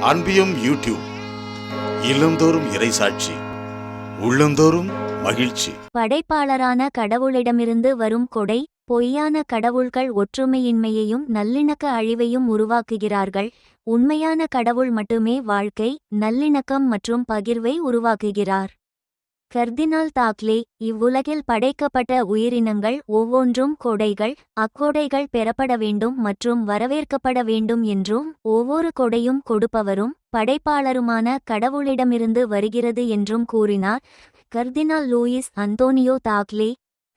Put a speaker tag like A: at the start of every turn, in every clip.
A: அன்பியும் YouTube இல்லந்தோறும் இறைசாட்சி உள்ளந்தோறும் மகிழ்ச்சி.
B: படைப்பாளரான கடவுளிடமிருந்து வரும் கொடை பொய்யான கடவுள்கள் ஒற்றுமையின்மையையும் நல்லிணக்க அழிவையும் உருவாக்குகிறார்கள். உண்மையான கடவுள் மட்டுமே வாழ்க்கை நல்லிணக்கம் மற்றும் பகிர்வை உருவாக்குகிறார். கர்தினால் தாக்லே இவ்வுலகில் படைக்கப்பட்ட உயிரினங்கள் ஒவ்வொன்றும் கொடைகள் அக்கொடைகள் பெறப்பட வேண்டும் மற்றும் வரவேற்கப்பட வேண்டும் என்றும் ஒவ்வொரு கொடையும் கொடுப்பவரும் படைப்பாளருமான கடவுளிடமிருந்து வருகிறது என்றும் கூறினார். கர்தினால் லூயிஸ் அந்தோனியோ தாக்லே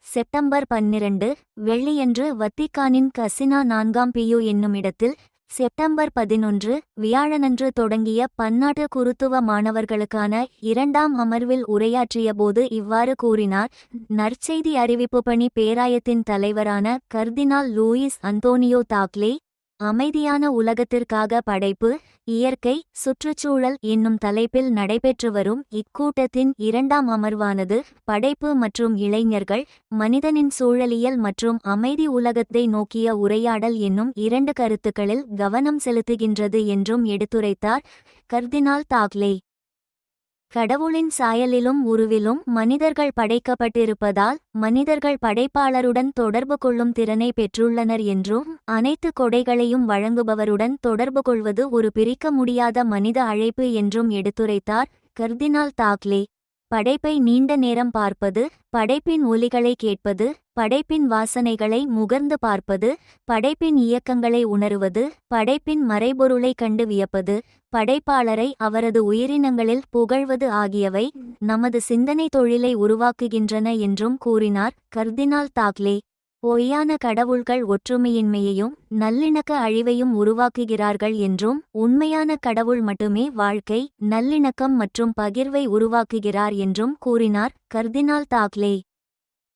B: செப்டம்பர் பன்னிரண்டு வெள்ளியன்று வத்திக்கானின் கசினா நான்காம் பியு என்னும் இடத்தில் செப்டம்பர் பதினொன்று வியாழனன்று தொடங்கிய பன்னாட்டு குருத்துவ மாணவர்களுக்கான இரண்டாம் அமர்வில் உரையாற்றியபோது இவ்வாறு கூறினார். நற்செய்தி அறிவிப்பு பணி பேராயத்தின் தலைவரான கர்தினால் லூயிஸ் அந்தோனியோ தாக்லே அமைதியான உலகத்திற்காக படைப்பு இயற்கை சுற்றுச்சூழல் என்னும் தலைப்பில் நடைபெற்று வரும் இக்கூட்டத்தின் இரண்டாம் அமர்வானது படைப்பு மற்றும் இளைஞர்கள் மனிதனின் சூழலியல் மற்றும் அமைதி உலகத்தை நோக்கிய உரையாடல் என்னும் இரண்டு கருத்துக்களில் கவனம் செலுத்துகின்றது என்றும் எடுத்துரைத்தார் கர்தினால் தாக்லே. கடவுளின் சாயலிலும் உருவிலும் மனிதர்கள் படைக்கப்பட்டிருப்பதால் மனிதர்கள் படைப்பாளருடன் தொடர்பு கொள்ளும் திறனை பெற்றுள்ளனர் என்றும் அனைத்து கொடைகளையும் வழங்குபவருடன் தொடர்பு கொள்வது ஒரு பிரிக்க முடியாத மனித அழைப்பு என்றும் எடுத்துரைத்தார் கர்தினால் தாக்லே. படைப்பை நீண்ட நேரம் பார்ப்பது படைப்பின் ஒலிகளை கேட்பது படைப்பின் வாசனைகளை முகர்ந்து பார்ப்பது படைப்பின் இயக்கங்களை உணருவது படைப்பின் மறைபொருளை கண்டு வியப்பது படைப்பாளரை அவரது உயிரினங்களில் புகழ்வது ஆகியவை நமது சிந்தனை தொழிலை உருவாக்குகின்றன என்றும் கூறினார் கர்தினால் தாக்லே. பொய்யான கடவுள்கள் ஒற்றுமையின்மையையும் நல்லிணக்க அழிவையும் உருவாக்குகிறார்கள் என்றும் உண்மையான கடவுள் மட்டுமே வாழ்க்கை நல்லிணக்கம் மற்றும் பகிர்வை உருவாக்குகிறார் என்றும் கூறினார் கர்தினால் தாக்லே.